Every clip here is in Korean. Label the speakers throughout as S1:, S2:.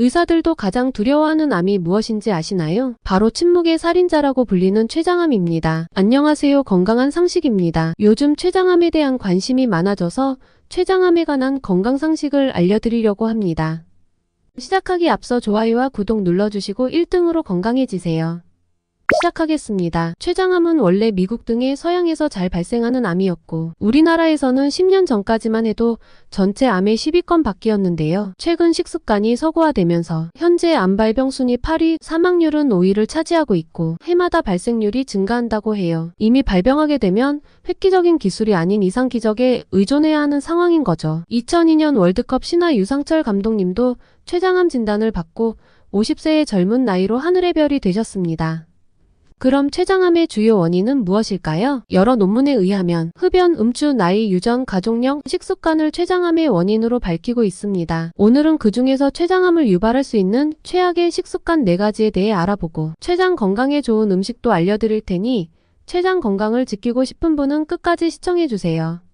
S1: 의사들도 가장 두려워하는 암이 무엇인지 아시나요? 바로 침묵의 살인자라고 불리는 췌장암입니다. 안녕하세요. 건강한 상식입니다. 요즘 췌장암에 대한 관심이 많아져서 췌장암에 관한 건강 상식을 알려드리려고 합니다. 시작하기 앞서 좋아요와 구독 눌러주시고 1등으로 건강해지세요. 시작하겠습니다. 췌장암은 원래 미국 등의 서양에서 잘 발생하는 암이었고 우리나라에서는 10년 전까지만 해도 전체 암의 10위권 밖이었는데요. 최근 식습관이 서구화되면서 현재 암 발병 순위 8위, 사망률은 5위를 차지하고 있고 해마다 발생률이 증가한다고 해요. 이미 발병하게 되면 획기적인 기술이 아닌 이상 기적에 의존해야 하는 상황인 거죠. 2002년 월드컵 신화 유상철 감독님도 췌장암 진단을 받고 50세의 젊은 나이로 하늘의 별이 되셨습니다. 그럼 췌장암의 주요 원인은 무엇일까요? 여러 논문에 의하면 흡연, 음주, 나이, 유전, 가족력, 식습관을 췌장암의 원인으로 밝히고 있습니다. 오늘은 그 중에서 췌장암을 유발할 수 있는 최악의 식습관 4가지에 대해 알아보고 췌장 건강에 좋은 음식도 알려드릴 테니 췌장 건강을 지키고 싶은 분은 끝까지 시청해주세요.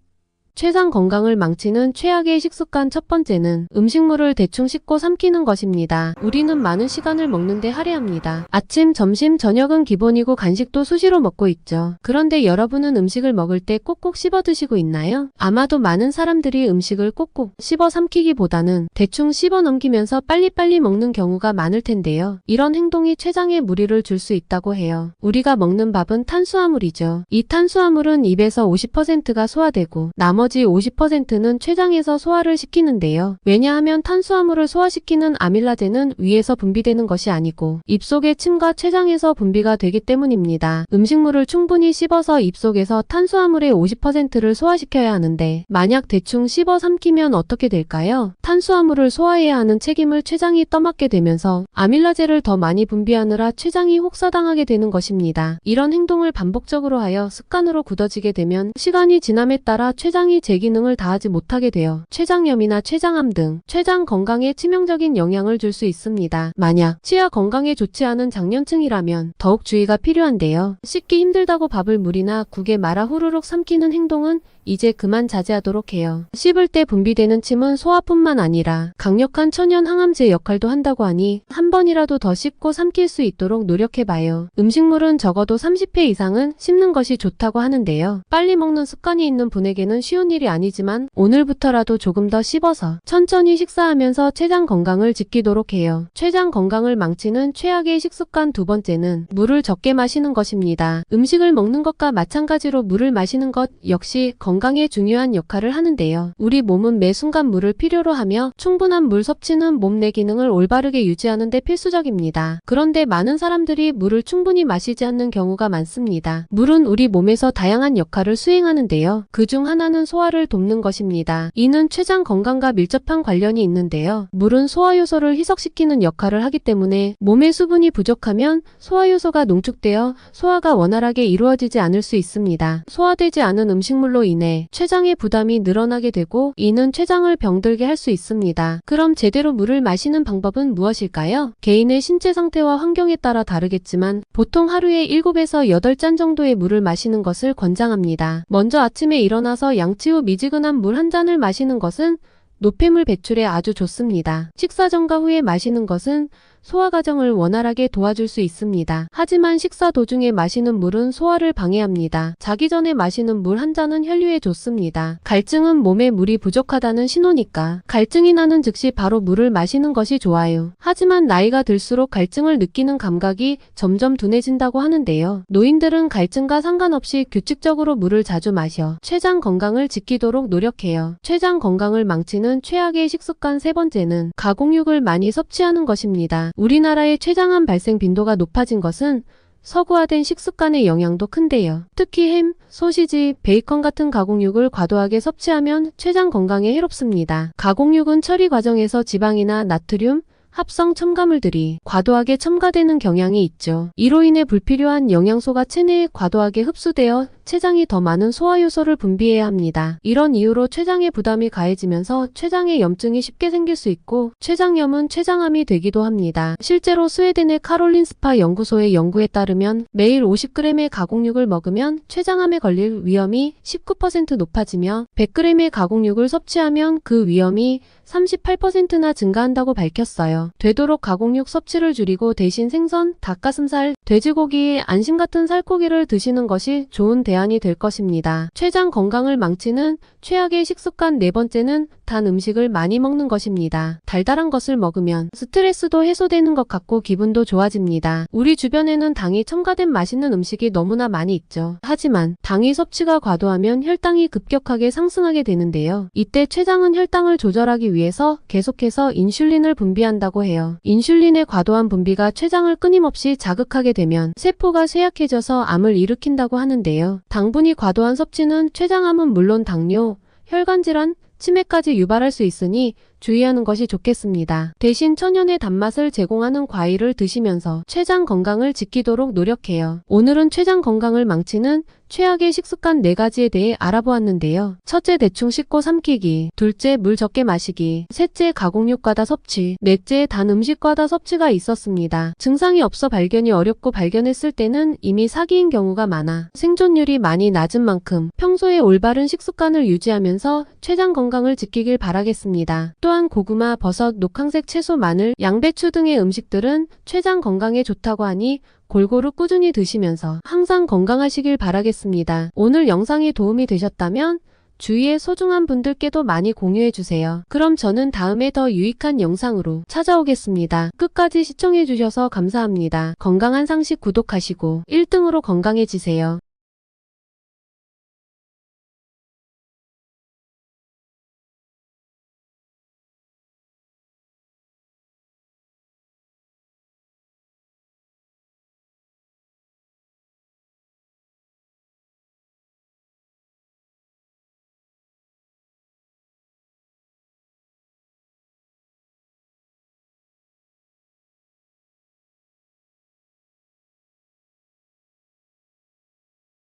S1: 췌장 건강을 망치는 최악의 식습관 첫 번째는 음식물을 대충 씹고 삼키는 것입니다. 우리는 많은 시간을 먹는데 할애합니다. 아침, 점심, 저녁은 기본이고 간식도 수시로 먹고 있죠. 그런데 여러분은 음식을 먹을 때 꼭꼭 씹어 드시고 있나요? 아마도 많은 사람들이 음식을 꼭꼭 씹어 삼키기보다는 대충 씹어 넘기면서 빨리빨리 먹는 경우가 많을 텐데요. 이런 행동이 췌장에 무리를 줄 수 있다고 해요. 우리가 먹는 밥은 탄수화물이죠. 이 탄수화물은 입에서 50%가 소화되고 나머지 50%는 췌장에서 소화를 시키는데요. 왜냐하면 탄수화물을 소화시키는 아밀라제는 위에서 분비되는 것이 아니고 입속의 침과 췌장에서 분비가 되기 때문입니다. 음식물을 충분히 씹어서 입속에서 탄수화물의 50%를 소화시켜야 하는데 만약 대충 씹어 삼키면 어떻게 될까요? 탄수화물을 소화해야 하는 책임을 췌장이 떠맡게 되면서 아밀라제를 더 많이 분비하느라 췌장이 혹사당하게 되는 것입니다. 이런 행동을 반복적으로 하여 습관으로 굳어지게 되면 시간이 지남에 따라 췌장이 제 기능을 다하지 못하게 되어 췌장염이나 췌장암 등 췌장 건강에 치명적인 영향을 줄 수 있습니다. 만약 치아 건강에 좋지 않은 장년층이라면 더욱 주의가 필요한데요. 씻기 힘들다고 밥을 물이나 국에 말아 후루룩 삼키는 행동은 이제 그만 자제하도록 해요. 씹을 때 분비되는 침은 소화뿐만 아니라 강력한 천연 항암제 역할도 한다고 하니 한 번이라도 더 씹고 삼킬 수 있도록 노력해봐요. 음식물은 적어도 30회 이상은 씹는 것이 좋다고 하는데요. 빨리 먹는 습관이 있는 분에게는 쉬운 일이 아니지만 오늘부터라도 조금 더 씹어서 천천히 식사하면서 췌장 건강을 지키도록 해요. 췌장 건강을 망치는 최악의 식습관 두 번째는 물을 적게 마시는 것입니다. 음식을 먹는 것과 마찬가지로 물을 마시는 것 역시 건강 에 중요한 역할을 하는데요. 우리 몸은 매 순간 물을 필요로 하며 충분한 물 섭취는 몸 내 기능을 올바르게 유지하는 데 필수적입니다. 그런데 많은 사람들이 물을 충분히 마시지 않는 경우가 많습니다. 물은 우리 몸에서 다양한 역할을 수행하는데요. 그 중 하나는 소화를 돕는 것입니다. 이는 췌장 건강과 밀접한 관련이 있는데요. 물은 소화효소를 희석시키는 역할을 하기 때문에 몸의 수분이 부족하면 소화효소가 농축되어 소화가 원활하게 이루어지지 않을 수 있습니다. 소화되지 않은 음식물로 인해 췌장의 부담이 늘어나게 되고 이는 췌장을 병들게 할 수 있습니다. 그럼 제대로 물을 마시는 방법은 무엇일까요? 개인의 신체 상태와 환경에 따라 다르겠지만 보통 하루에 7에서 8잔 정도의 물을 마시는 것을 권장합니다. 먼저 아침에 일어나서 양치 후 미지근한 물 한 잔을 마시는 것은 노폐물 배출에 아주 좋습니다. 식사 전과 후에 마시는 것은 소화 과정을 원활하게 도와줄 수 있습니다. 하지만 식사 도중에 마시는 물은 소화를 방해합니다. 자기 전에 마시는 물 한 잔은 혈류에 좋습니다. 갈증은 몸에 물이 부족하다는 신호니까 갈증이 나는 즉시 바로 물을 마시는 것이 좋아요. 하지만 나이가 들수록 갈증을 느끼는 감각이 점점 둔해진다고 하는데요. 노인들은 갈증과 상관없이 규칙적으로 물을 자주 마셔 췌장 건강을 지키도록 노력해요. 췌장 건강을 망치는 최악의 식습관 세 번째는 가공육을 많이 섭취하는 것입니다. 우리나라의 췌장암 발생 빈도가 높아진 것은 서구화된 식습관의 영향도 큰데요. 특히 햄, 소시지, 베이컨 같은 가공육을 과도하게 섭취하면 췌장 건강에 해롭습니다. 가공육은 처리 과정에서 지방이나 나트륨, 합성 첨가물들이 과도하게 첨가되는 경향이 있죠. 이로 인해 불필요한 영양소가 체내에 과도하게 흡수되어 췌장이 더 많은 소화효소를 분비해야 합니다. 이런 이유로 췌장의 부담이 가해지면서 췌장에 염증이 쉽게 생길 수 있고 췌장염은 췌장암이 되기도 합니다. 실제로 스웨덴의 카롤린 스파 연구소의 연구에 따르면 매일 50g의 가공육을 먹으면 췌장암에 걸릴 위험이 19% 높아지며 100g의 가공육을 섭취하면 그 위험이 38%나 증가한다고 밝혔어요. 되도록 가공육 섭취를 줄이고 대신 생선, 닭가슴살, 돼지고기, 안심 같은 살코기를 드시는 것이 좋은 대안이 될 것입니다. 췌장 건강을 망치는 최악의 식습관 네 번째는 단 음식을 많이 먹는 것입니다. 달달한 것을 먹으면 스트레스도 해소되는 것 같고 기분도 좋아집니다. 우리 주변에는 당이 첨가된 맛있는 음식이 너무나 많이 있죠. 하지만 당의 섭취가 과도하면 혈당이 급격하게 상승하게 되는데요. 이때 췌장은 혈당을 조절하기 위해서 계속해서 인슐린을 분비한다고 해요. 인슐린의 과도한 분비가 췌장을 끊임없이 자극하게 되면 세포가 쇠약해져서 암을 일으킨다고 하는데요. 당분이 과도한 섭취는 췌장암은 물론 당뇨, 혈관질환, 치매까지 유발할 수 있으니 주의하는 것이 좋겠습니다. 대신 천연의 단맛을 제공하는 과일을 드시면서 췌장 건강을 지키도록 노력해요. 오늘은 췌장 건강을 망치는 최악의 식습관 4가지에 대해 알아보았는데요. 첫째 대충 씻고 삼키기, 둘째 물 적게 마시기, 셋째 가공육 과다 섭취, 넷째 단 음식 과다 섭취가 있었습니다. 증상이 없어 발견이 어렵고 발견했을 때는 이미 사기인 경우가 많아 생존율이 많이 낮은 만큼 평소에 올바른 식습관을 유지하면서 췌장 건강을 지키길 바라겠습니다. 또한 고구마, 버섯, 녹황색 채소, 마늘, 양배추 등의 음식들은 췌장 건강에 좋다고 하니 골고루 꾸준히 드시면서 항상 건강하시길 바라겠습니다. 오늘 영상이 도움이 되셨다면 주위의 소중한 분들께도 많이 공유해주세요. 그럼 저는 다음에 더 유익한 영상으로 찾아오겠습니다. 끝까지 시청해주셔서 감사합니다. 건강한 상식 구독하시고 1등으로 건강해지세요.